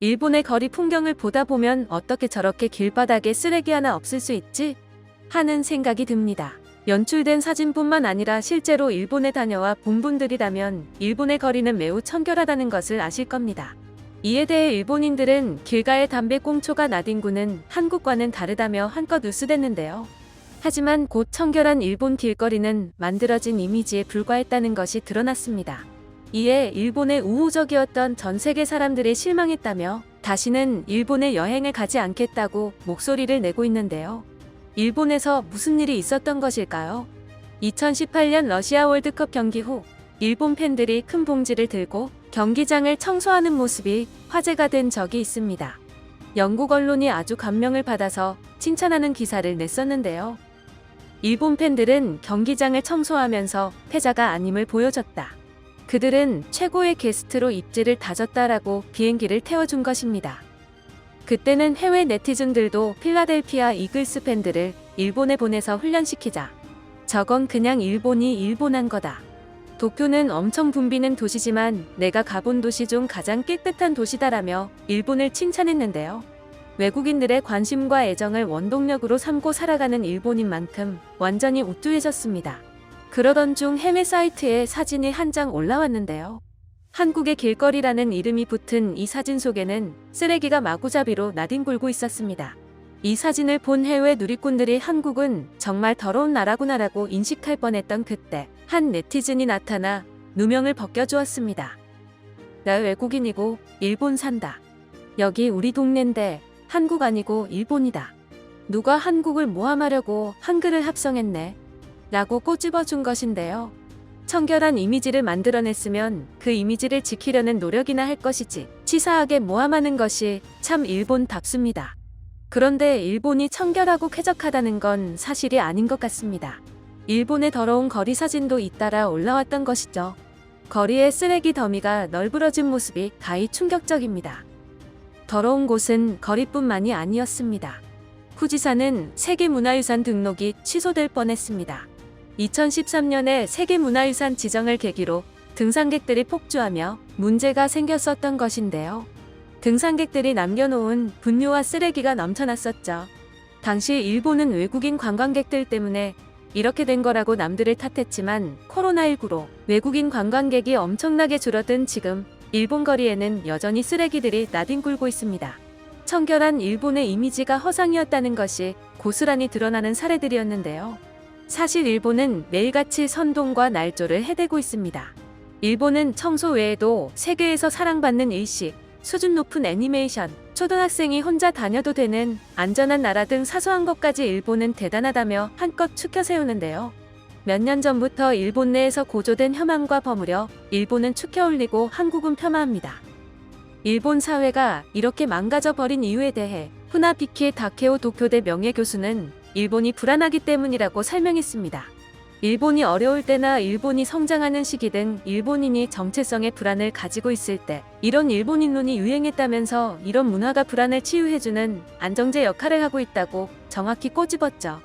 일본의 거리 풍경을 보다 보면 어떻게 저렇게 길바닥에 쓰레기 하나 없을 수 있지? 하는 생각이 듭니다. 연출된 사진뿐만 아니라 실제로 일본에 다녀와 본 분들이라면 일본의 거리는 매우 청결하다는 것을 아실 겁니다. 이에 대해 일본인들은 길가의 담배 꽁초가 나뒹구는 한국과는 다르다며 한껏 으스댔는데요. 하지만 곧 청결한 일본 길거리는 만들어진 이미지에 불과했다는 것이 드러났습니다. 이에 일본의 우호적이었던 전 세계 사람들이 실망했다며 다시는 일본에 여행을 가지 않겠다고 목소리를 내고 있는데요. 일본에서 무슨 일이 있었던 것일까요? 2018년 러시아 월드컵 경기 후 일본 팬들이 큰 봉지를 들고 경기장을 청소하는 모습이 화제가 된 적이 있습니다. 영국 언론이 아주 감명을 받아서 칭찬하는 기사를 냈었는데요. 일본 팬들은 경기장을 청소하면서 패자가 아님을 보여줬다. 그들은 최고의 게스트로 입지를 다졌다라고 비행기를 태워준 것입니다. 그때는 해외 네티즌들도 필라델피아 이글스 팬들을 일본에 보내서 훈련시키자. 저건 그냥 일본이 일본한 거다. 도쿄는 엄청 붐비는 도시지만 내가 가본 도시 중 가장 깨끗한 도시다라며 일본을 칭찬했는데요. 외국인들의 관심과 애정을 원동력으로 삼고 살아가는 일본인 만큼 완전히 우쭐해졌습니다. 그러던 중 해외 사이트에 사진이 한 장 올라왔는데요. 한국의 길거리라는 이름이 붙은 이 사진 속에는 쓰레기가 마구잡이로 나뒹굴고 있었습니다. 이 사진을 본 해외 누리꾼들이 한국은 정말 더러운 나라구나라고 인식할 뻔했던 그때 한 네티즌이 나타나 누명을 벗겨주었습니다. 나 외국인이고 일본 산다. 여기 우리 동네인데 한국 아니고 일본이다. 누가 한국을 모함하려고 한글을 합성했네. 라고 꼬집어 준 것인데요. 청결한 이미지를 만들어냈으면 그 이미지를 지키려는 노력이나 할 것이지 치사하게 모함하는 것이 참 일본답습니다. 그런데 일본이 청결하고 쾌적하다는 건 사실이 아닌 것 같습니다. 일본의 더러운 거리 사진도 잇따라 올라왔던 것이죠. 거리에 쓰레기 더미가 널브러진 모습이 가히 충격적입니다. 더러운 곳은 거리뿐만이 아니었습니다. 후지산은 세계문화유산 등록이 취소될 뻔했습니다. 2013년에 세계문화유산 지정을 계기로 등산객들이 폭주하며 문제가 생겼었던 것인데요. 등산객들이 남겨놓은 분뇨와 쓰레기가 넘쳐났었죠. 당시 일본은 외국인 관광객들 때문에 이렇게 된 거라고 남들을 탓했지만 코로나19로 외국인 관광객이 엄청나게 줄어든 지금 일본 거리에는 여전히 쓰레기들이 나뒹굴고 있습니다. 청결한 일본의 이미지가 허상이었다는 것이 고스란히 드러나는 사례들이었는데요. 사실 일본은 매일같이 선동과 날조를 해대고 있습니다. 일본은 청소 외에도 세계에서 사랑받는 일식, 수준 높은 애니메이션, 초등학생이 혼자 다녀도 되는 안전한 나라 등 사소한 것까지 일본은 대단하다며 한껏 추켜 세우는데요. 몇 년 전부터 일본 내에서 고조된 혐한과 버무려 일본은 추켜 올리고 한국은 폄하합니다. 일본 사회가 이렇게 망가져 버린 이유에 대해 후나비키 다케오 도쿄대 명예교수는 일본이 불안하기 때문이라고 설명했습니다. 일본이 어려울 때나 일본이 성장하는 시기 등 일본인이 정체성의 불안을 가지고 있을 때 이런 일본인론이 유행했다면서 이런 문화가 불안을 치유해주는 안정제 역할을 하고 있다고 정확히 꼬집었죠.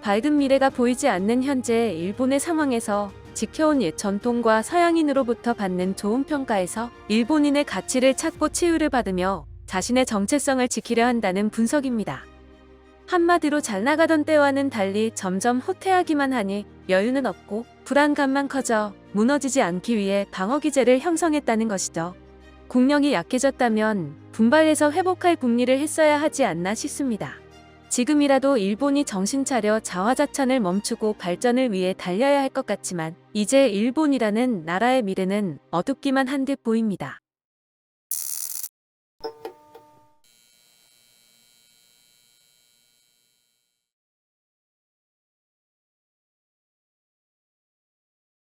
밝은 미래가 보이지 않는 현재 일본의 상황에서 지켜온 옛 전통과 서양인으로부터 받는 좋은 평가에서 일본인의 가치를 찾고 치유를 받으며 자신의 정체성을 지키려 한다는 분석입니다. 한마디로 잘 나가던 때와는 달리 점점 후퇴하기만 하니 여유는 없고 불안감만 커져 무너지지 않기 위해 방어 기제를 형성했다는 것이죠. 국력이 약해졌다면 분발해서 회복할 국리를 했어야 하지 않나 싶습니다. 지금이라도 일본이 정신 차려 자화자찬을 멈추고 발전을 위해 달려야 할 것 같지만 이제 일본이라는 나라의 미래는 어둡기만 한 듯 보입니다.